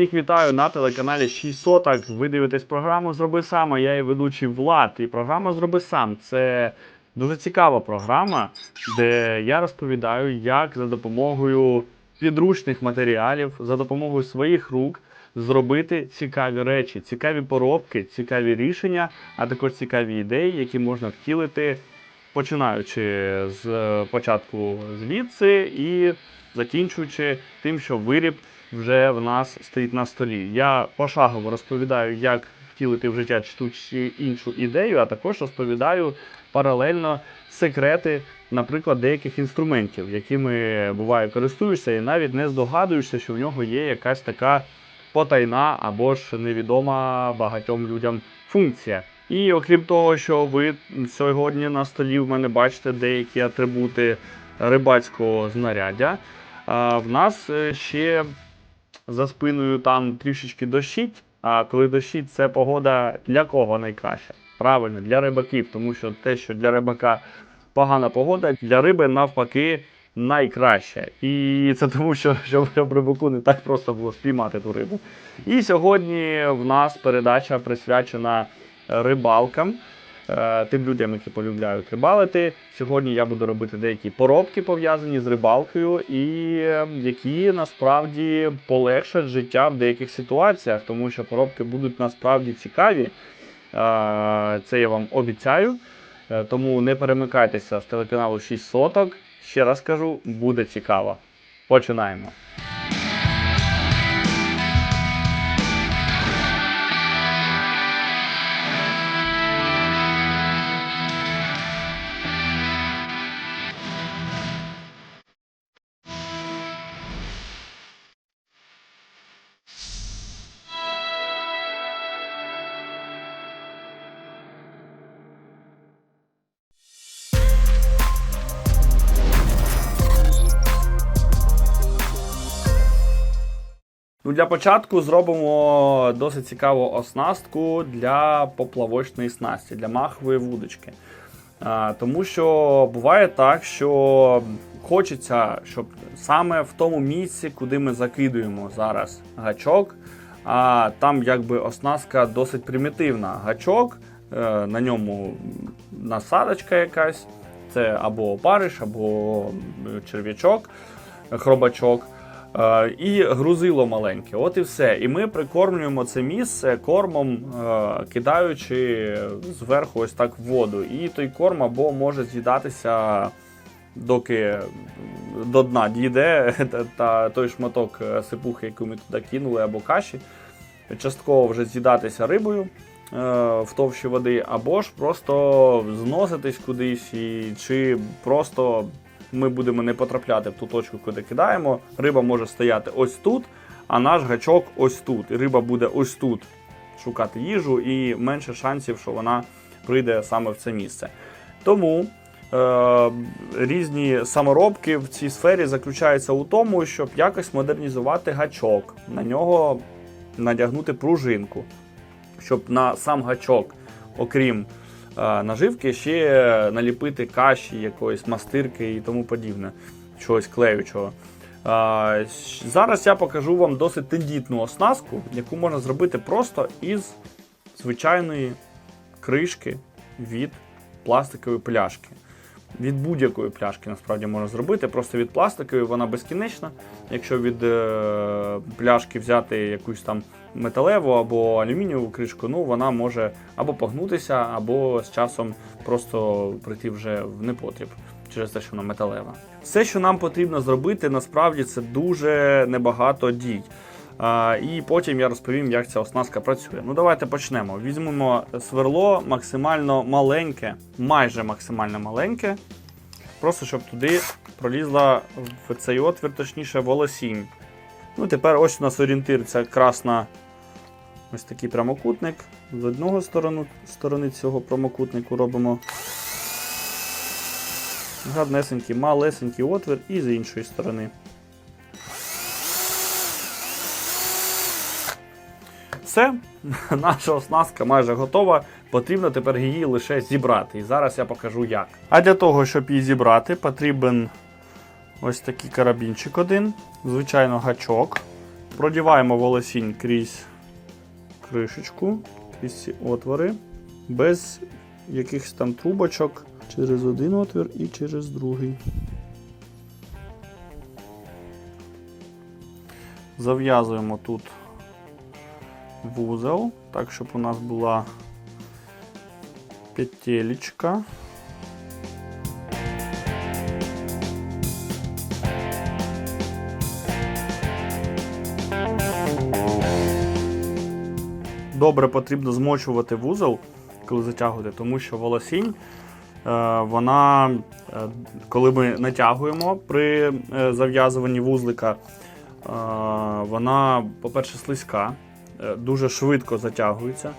Всіх вітаю на телеканалі 6 соток. Ви дивитесь програму Зроби сам. Я її ведучий Влад. І програма Зроби сам це дуже цікава програма, де я розповідаю, як за допомогою підручних матеріалів, за допомогою своїх рук зробити цікаві речі, цікаві поробки, цікаві рішення, а також цікаві ідеї, які можна втілити, починаючи з е, початку звідси і закінчуючи тим, що виріб вже в нас стоїть на столі. Я пошагово розповідаю, як втілити в життя ту чи іншу ідею, а також розповідаю паралельно секрети, наприклад, деяких інструментів, якими буває користуєшся, і навіть не здогадуєшся, що в нього є якась така потайна або ж невідома багатьом людям функція. І окрім того, що ви сьогодні на столі в мене бачите деякі атрибути рибацького знаряддя, в нас е, ще за спиною там трішечки дощить. А коли дощить, це погода для кого найкраща? Правильно, для рибаків, тому що те, що для рибака погана погода, для риби навпаки найкраще. І це тому, що щоб, рибаку не так просто було спіймати ту рибу. І сьогодні в нас передача присвячена рибалкам. Е, Тим людям, які полюбляють рибалити. Сьогодні я буду робити деякі поробки пов'язані з рибалкою, і е, які насправді полегшать життя в деяких ситуаціях, тому що поробки будуть насправді цікаві. Е, Це я вам обіцяю. Е, Тому не перемикайтеся з телеканалу 6 соток. Ще раз кажу, буде цікаво. Починаємо. Ну, для початку зробимо досить цікаву оснастку для поплавочної снасті, для махової вудочки. А, тому що буває так, що хочеться, щоб саме в тому місці, куди ми закидуємо зараз гачок, а там якби оснастка досить примітивна. Гачок, е, на ньому насадочка якась, це або опариш, або е, черв'ячок, хробачок. Е, і грузило маленьке. От і все. І ми прикормлюємо це місце кормом, е, кидаючи зверху ось так в воду. І той корм або може з'їдатися, доки до дна дійде, та- той шматок е, сипухи, яку ми туди кинули, або каші, частково вже з'їдатися рибою. В товщі води, або ж просто зноситись кудись, і, чи просто ми будемо не потрапляти в ту точку, куди кидаємо. Риба може стояти ось тут, а наш гачок ось тут. І риба буде ось тут шукати їжу, і менше шансів, що вона прийде саме в це місце. Тому е, різні саморобки в цій сфері заключаються у тому, щоб якось модернізувати гачок, на нього надягнути пружинку, щоб на сам гачок, окрім наживки, ще наліпити каші, якоїсь мастирки і тому подібне, чогось клеючого. Е, Зараз я покажу вам досить тендітну оснастку, яку можна зробити просто із звичайної кришки від пластикової пляшки. Від будь-якої пляшки насправді можна зробити. Просто від пластикової вона безкінечна. Якщо від е, пляшки взяти якусь там металеву або алюмінієву кришку, ну вона може або погнутися, або з часом просто прийти вже в непотріб через те, що вона металева. Все, що нам потрібно зробити, насправді це дуже небагато дій. А, і потім я розповім, як ця оснастка працює. Ну, давайте почнемо. Візьмемо сверло максимально маленьке, майже максимально маленьке. Просто щоб туди пролізла в цей отвір, точніше, волосінь. Ну, тепер ось у нас орієнтир, це красна ось такий прямокутник. З одного сторону, сторони цього прямокутнику робимо гарнесенький, малесенький отвір, і з іншої сторони. Все, наша оснастка майже готова. Потрібно тепер її лише зібрати. І зараз я покажу як. А для того, щоб її зібрати, потрібен ось такий карабінчик один, звичайно, гачок. продіваємо волосінь крізь кришечку, крізь ці отвори, без якихось там трубочок через один отвір і через другий. Зав'язуємо тут вузол, так, щоб у нас була петелечка. Добре потрібно змочувати вузол, коли затягуєте, тому що волосінь, е, вона, е, коли ми натягуємо при е, зав'язуванні вузлика, вона, по-перше, слизька, дуже швидко затягується,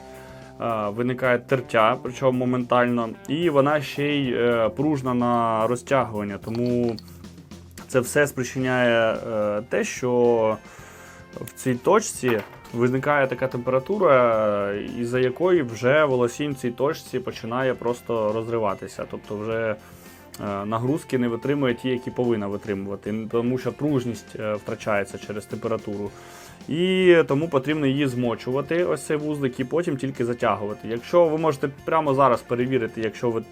виникає тертя, причому моментально, і вона ще й пружна на розтягування. Тому це все спричиняє те, що в цій точці виникає така температура, із-за якої вже волосінь в цій точці починає просто розриватися. Тобто вже е, нагрузки не витримує ті, які повинна витримувати, тому що пружність е, втрачається через температуру. І тому потрібно її змочувати, ось цей вузлик, і потім тільки затягувати. Якщо ви можете прямо зараз перевірити, якщо ви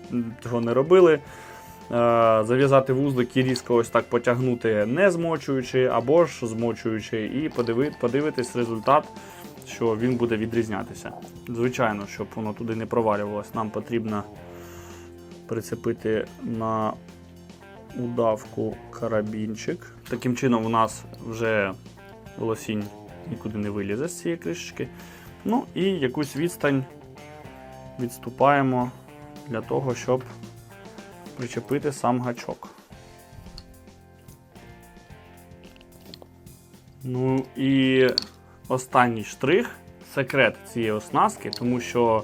цього не робили, зав'язати вузлик і різко ось так потягнути, не змочуючи, або ж змочуючи, і подиви, подивитись результат, що він буде відрізнятися. Звичайно, щоб воно туди не провалювалось, нам потрібно прицепити на удавку карабінчик. Таким чином, у нас вже волосінь нікуди не вилізе з цієї кришечки. Ну і якусь відстань відступаємо для того, щоб причепити сам гачок. Ну і останній штрих секрет цієї оснастки, тому що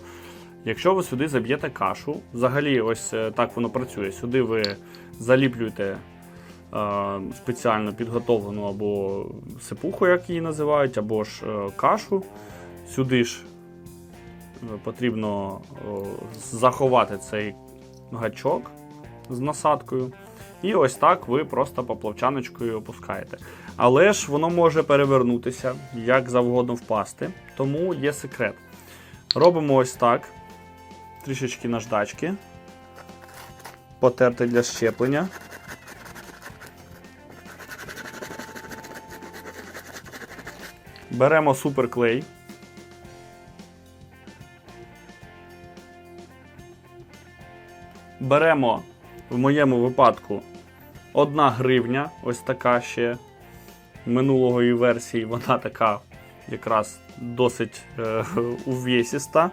якщо ви сюди заб'єте кашу, взагалі, ось е, так воно працює. Сюди ви заліплюєте е, спеціально підготовлену або сипуху, як її називають, або ж е, кашу. Сюди ж потрібно заховати цей гачок з насадкою. І ось так ви просто поплавчаночкою опускаєте. Але ж воно може перевернутися, як завгодно впасти. Тому є секрет. Робимо ось так. Трішечки наждачки. Потерти для щеплення. Беремо суперклей. Беремо в моєму випадку 1 гривня, ось така ще минулої версії, вона така якраз досить е, увесіста.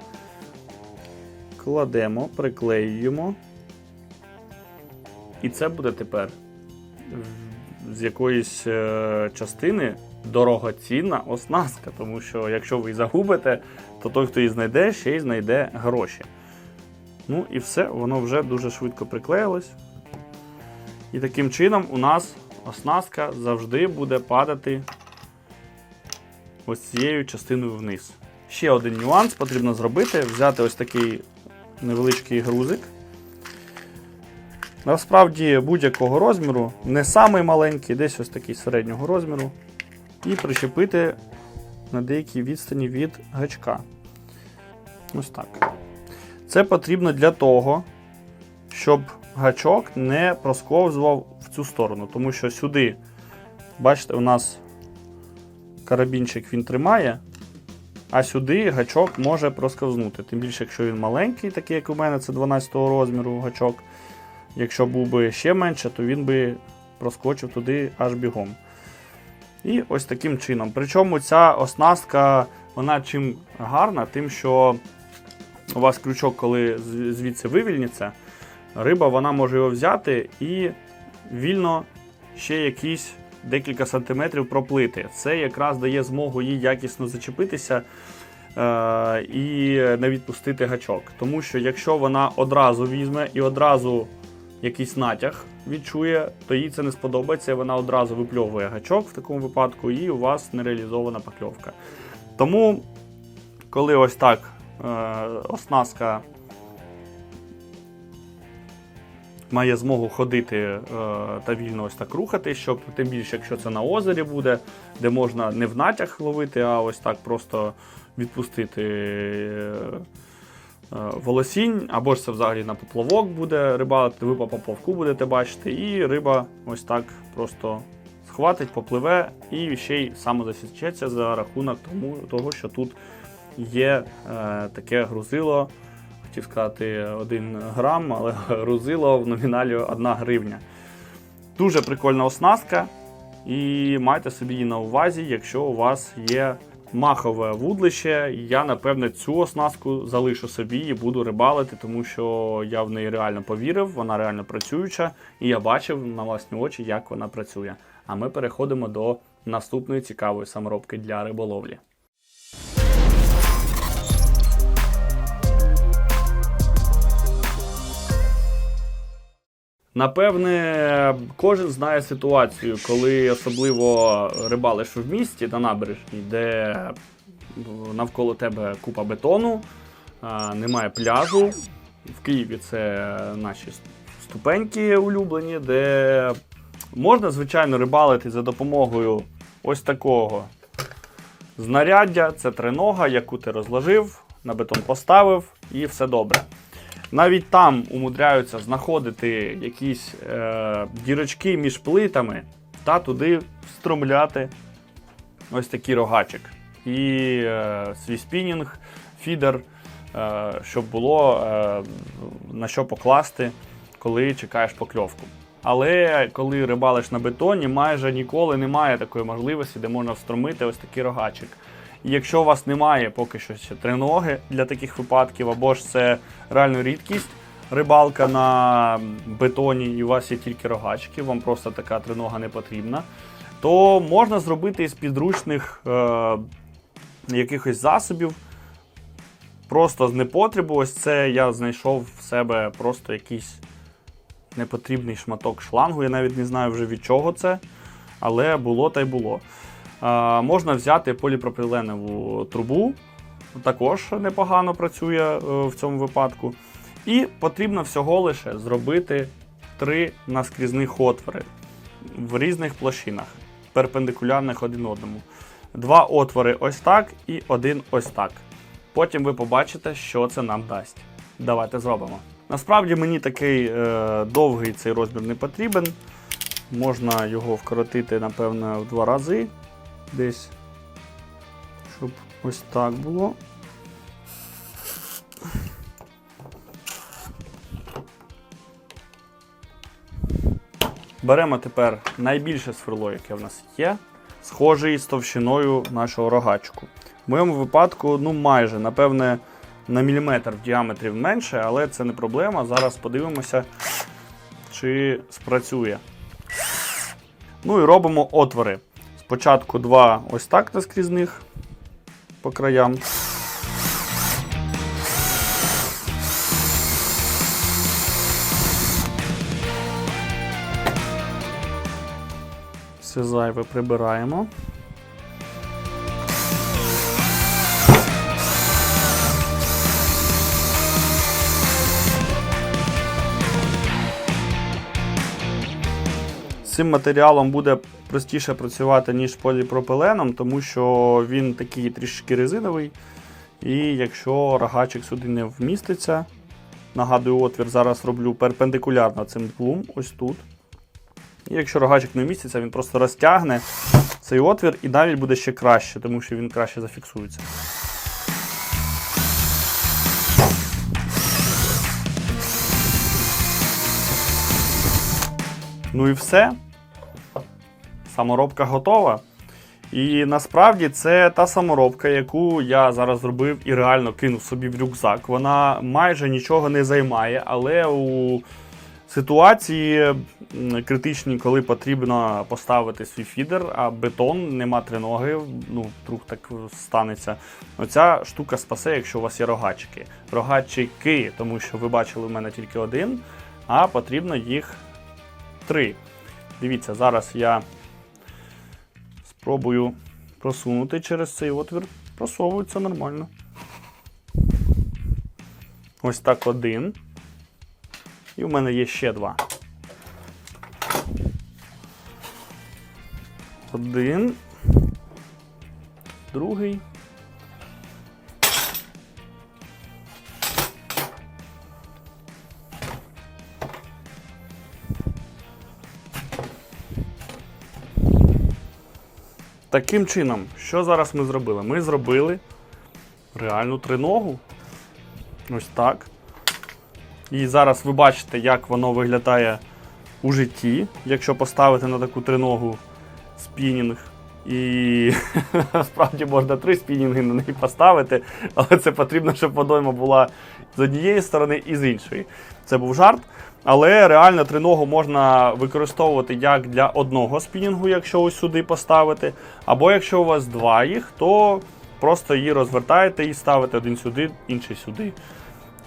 Кладемо, приклеюємо. І це буде тепер з якоїсь е, частини дорогоцінна оснастка, тому що якщо ви її загубите, то той, хто її знайде, ще й знайде гроші. Ну і все, воно вже дуже швидко приклеїлось. І таким чином у нас оснастка завжди буде падати ось цією частиною вниз. Ще один нюанс потрібно зробити: взяти ось такий невеличкий грузик. Насправді будь-якого розміру, не самий маленький, десь ось такий середнього розміру, і причепити на деякій відстані від гачка. Ось так. Це потрібно для того, щоб гачок не просковзував в цю сторону. Тому що сюди, бачите, у нас карабінчик він тримає, а сюди гачок може просковзнути. Тим більше, якщо він маленький, такий як у мене, це 12 розміру гачок. Якщо був би ще менше, то він би проскочив туди аж бігом. І ось таким чином. Причому ця оснастка, вона чим гарна, тим, що у вас крючок, коли звідси вивільниться, риба вона може його взяти і вільно ще якісь декілька сантиметрів проплити. Це якраз дає змогу їй якісно зачепитися е- і не відпустити гачок. Тому що якщо вона одразу візьме і одразу якийсь натяг відчує, то їй це не сподобається, вона одразу випльовує гачок в такому випадку, і у вас нереалізована покльовка. Тому, коли ось так оснастка має змогу ходити е, та вільно ось так рухати, щоб тим більше, якщо це на озері буде, де можна не в натяг ловити, а ось так просто відпустити е, е, волосінь, або ж це взагалі на поплавок буде рибалити, ви по поплавку будете бачити, і риба ось так просто схватить, попливе і ще й самозасічеться за рахунок тому, того, що тут є е, таке грузило хотів сказати 1 грам, але грузило в номіналі 1 гривня. Дуже прикольна оснастка. І майте собі її на увазі, якщо у вас є махове вудлище. Я, напевне, цю оснастку залишу собі і буду рибалити, тому що я в неї реально повірив, вона реально працююча, і я бачив на власні очі, як вона працює. А ми переходимо до наступної цікавої саморобки для риболовлі. Напевне, кожен знає ситуацію, коли особливо рибалиш в місті на набережній, де навколо тебе купа бетону, немає пляжу. В Києві це наші ступеньки улюблені, де можна, звичайно, рибалити за допомогою ось такого знаряддя. Це тринога, яку ти розложив, на бетон поставив і все добре. Навіть там умудряються знаходити якісь е, дірочки між плитами та туди встромляти ось такий рогачик. І е, свій спінінг, фідер, е, щоб було е, на що покласти, коли чекаєш покльовку. Але коли рибалиш на бетоні, майже ніколи немає такої можливості, де можна встромити ось такий рогачик. Якщо у вас немає поки що ще триноги для таких випадків, або ж це реально рідкість, рибалка на бетоні, і у вас є тільки рогачки, вам просто така тринога не потрібна, то можна зробити із підручних е, якихось засобів. Просто з непотребу, ось це я знайшов в себе просто якийсь непотрібний шматок шлангу. Я навіть не знаю вже від чого це, але було та й було. Можна взяти поліпропіленову трубу, також непогано працює е, в цьому випадку. І потрібно всього лише зробити три наскрізних отвори в різних площинах, перпендикулярних один одному. Два отвори ось так і один ось так. Потім ви побачите, що це нам дасть. Давайте зробимо. Насправді мені такий е, довгий цей розмір не потрібен. Можна його вкоротити, напевно, в два рази. Десь, щоб ось так було. Беремо тепер найбільше сверло, яке в нас є, схожий з товщиною нашого рогачку. В моєму випадку, ну майже, напевне, на міліметр в діаметрі менше, але це не проблема. Зараз подивимося, чи спрацює. Ну і робимо отвори. Спочатку два ось так наскрізних по краям. Все зайве прибираємо. Цим матеріалом буде простіше працювати, ніж поліпропиленом, тому що він такий трішки резиновий. І якщо рогачик сюди не вміститься, нагадую, отвір зараз роблю перпендикулярно цим двом, ось тут. І якщо рогачик не вміститься, він просто розтягне цей отвір і навіть буде ще краще, тому що він краще зафіксується. Ну і все. Саморобка готова. І насправді це та саморобка, яку я зараз зробив і реально кинув собі в рюкзак. Вона майже нічого не займає, але у ситуації критичній, коли потрібно поставити свій фідер, а бетон, нема триноги, ну, вдруг так станеться. Оця штука спасе, якщо у вас є рогачики. Рогачики, тому що ви бачили в мене тільки один, а потрібно їх три. Дивіться, зараз я спробую просунути через цей отвір. Просовується нормально. Ось так один. І в мене є ще два. Один. Другий. Таким чином, що зараз ми зробили? Ми зробили реальну триногу. Ось так. І зараз ви бачите, як воно виглядає у житті, якщо поставити на таку триногу спінінг. І насправді можна три спінінги на неї поставити, але це потрібно, щоб водойма була з однієї сторони і з іншої. Це був жарт. Але реально триногу можна використовувати як для одного спінінгу, якщо ось сюди поставити. Або якщо у вас два їх, то просто її розвертаєте і ставите один сюди, інший сюди.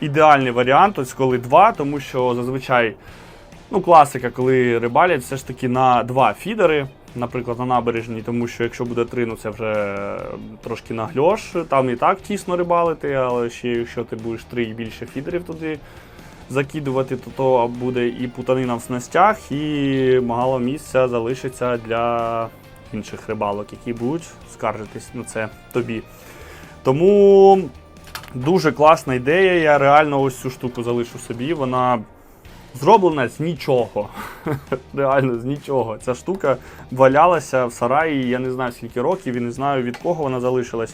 Ідеальний варіант, ось коли два, тому що зазвичай ну, класика, коли рибалять, все ж таки на два фідери, наприклад, на набережній, тому що якщо буде три, ну це вже трошки нагльош, там і так тісно рибалити, але ще якщо ти будеш три і більше фідерів туди закидувати, то, то буде і путанина в снастях, і мало місця залишиться для інших рибалок, які будуть скаржитись на це тобі. Тому дуже класна ідея. Я реально ось цю штуку залишу собі. Вона зроблена з нічого. Реально з нічого. Ця штука валялася в сараї, я не знаю скільки років і не знаю від кого вона залишилась.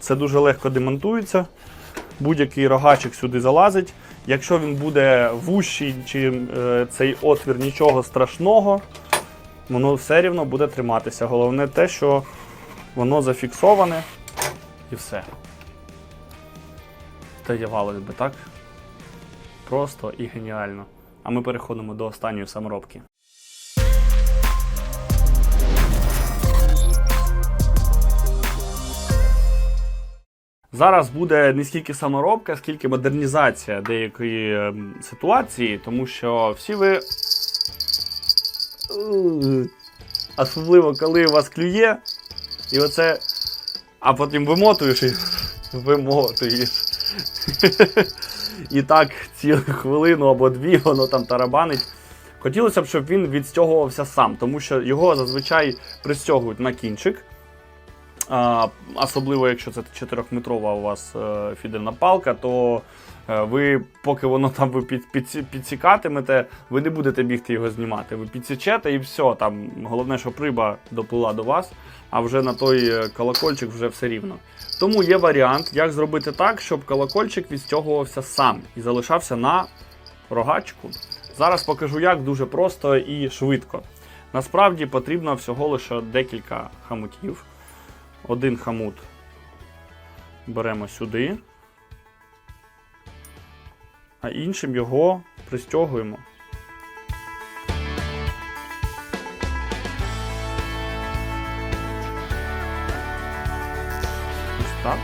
Це дуже легко демонтується. Будь-який рогачик сюди залазить. Якщо він буде вущий, чи е, цей отвір нічого страшного, воно все рівно буде триматися. Головне те, що воно зафіксоване і все. Та явалось би так. Просто і геніально. А ми переходимо до останньої саморобки. Зараз буде не скільки саморобка, скільки модернізація деякої ем, ситуації, тому що всі ви. Е, Особливо, коли у вас клює, і оце. А потім вимотуєш і вимотуєш. І так цілу хвилину або дві воно там тарабанить. Хотілося б, щоб він відстягувався сам, тому що його зазвичай пристягують на кінчик. Особливо, якщо це 4-метрова у вас е, фідерна палка, то ви, поки воно там ви під, під, підсікатимете, ви не будете бігти його знімати. Ви підсічете і все. Там Головне, щоб риба доплила до вас, а вже на той е, колокольчик вже все рівно. Тому є варіант, як зробити так, щоб колокольчик відстягувався сам і залишався на рогачку. Зараз покажу, як дуже просто і швидко. Насправді потрібно всього лише декілька хамутів. Один хамут беремо сюди, а іншим його пристягуємо. Ось так.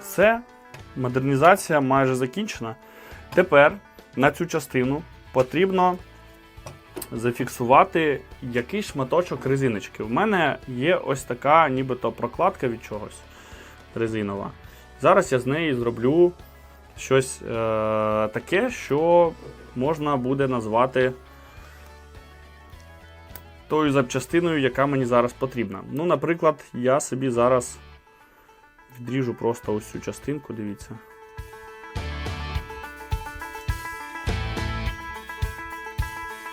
Все, модернізація майже закінчена. Тепер на цю частину потрібно зафіксувати якийсь шматочок резиночки. У мене є ось така нібито прокладка від чогось резинова. Зараз я з неї зроблю щось е- таке, що можна буде назвати тою запчастиною, яка мені зараз потрібна. Ну, наприклад, я собі зараз. Відріжу просто ось цю частинку, дивіться.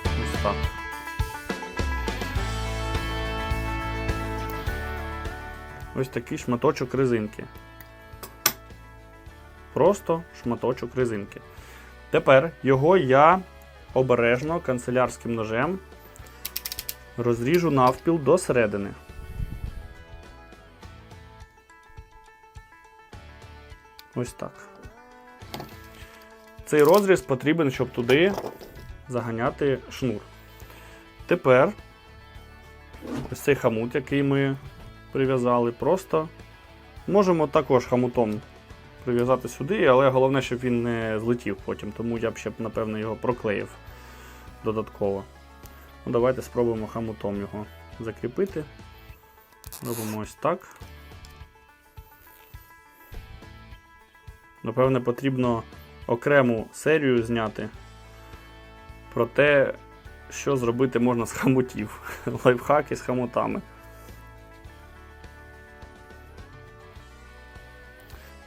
Ось так. Ось такий шматочок резинки. Просто шматочок резинки. Тепер його я обережно канцелярським ножем розріжу навпіл до середини. Ось так. Цей розріз потрібен, щоб туди заганяти шнур. Тепер ось цей хамут, який ми прив'язали, просто можемо також хамутом прив'язати сюди, але головне, щоб він не злетів потім, тому я б ще напевно, його проклеїв додатково. Ну, давайте спробуємо хамутом його закріпити. Робимо ось так. Напевне, потрібно окрему серію зняти про те, що зробити можна з хамутів. Лайфхаки з хамутами.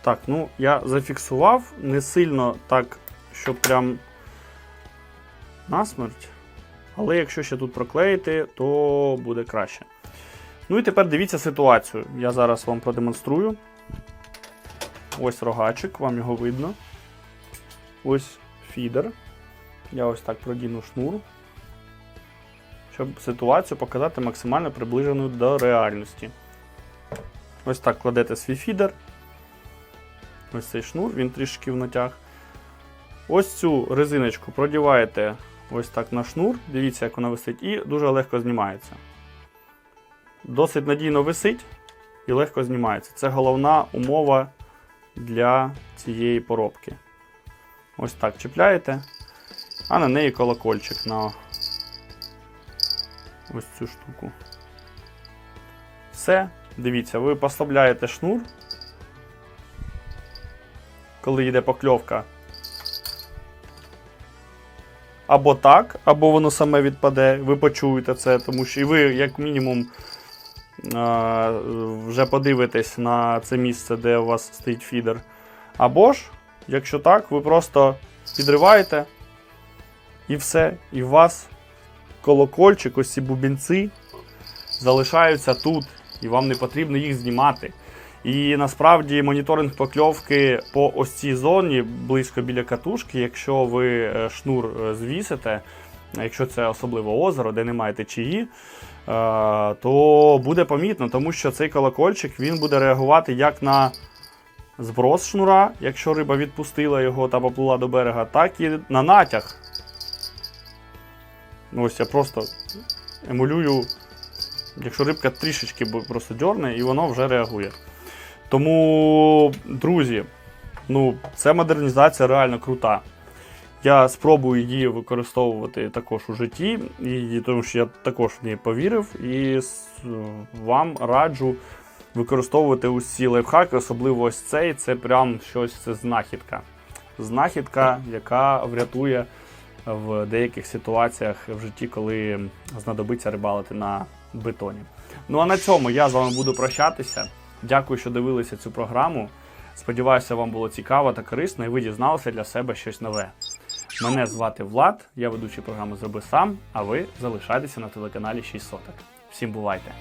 Так, ну я зафіксував не сильно так, щоб прям насмерть. Але якщо ще тут проклеїти, то буде краще. Ну і тепер дивіться ситуацію. Я зараз вам продемонструю. Ось рогачик, вам його видно. Ось фідер. Я ось так продіну шнур. Щоб ситуацію показати максимально приближену до реальності. Ось так кладете свій фідер. Ось цей шнур, він трішки в натяг. Ось цю резиночку продіваєте ось так на шнур. Дивіться, як вона висить, і дуже легко знімається. Досить надійно висить і легко знімається. Це головна умова для цієї поробки. Ось так чіпляєте, а на неї колокольчик на ось цю штуку. Все, дивіться, ви послабляєте шнур. Коли йде покльовка. Або так, або воно саме відпаде. Ви почуєте це, тому що і ви, як мінімум, вже подивитесь на це місце, де у вас стоїть фідер. Або ж, якщо так, ви просто підриваєте і все. І у вас колокольчик, ось ці бубінці залишаються тут, і вам не потрібно їх знімати. І насправді моніторинг покльовки по ось цій зоні близько біля катушки, якщо ви е, шнур е, звісите, якщо це особливо озеро, де немає течії, е, то буде помітно, тому що цей колокольчик він буде реагувати як на зброс шнура, якщо риба відпустила його та поплила до берега, так і на натяг. Ось я просто емулюю, якщо рибка трішечки просто дьорне, і воно вже реагує. Тому, друзі, ну, ця модернізація реально крута. Я спробую її використовувати також у житті, і, тому що я також в неї повірив, і вам раджу використовувати усі лайфхаки, особливо ось цей. Це прям щось це знахідка. Знахідка, яка врятує в деяких ситуаціях в житті, коли знадобиться рибалити на бетоні. Ну а на цьому я з вами буду прощатися. Дякую, що дивилися цю програму. Сподіваюся, вам було цікаво та корисно, і ви дізналися для себе щось нове. Мене звати Влад, я ведучий програму Зроби сам, а ви залишайтеся на телеканалі 6 соток. Всім бувайте!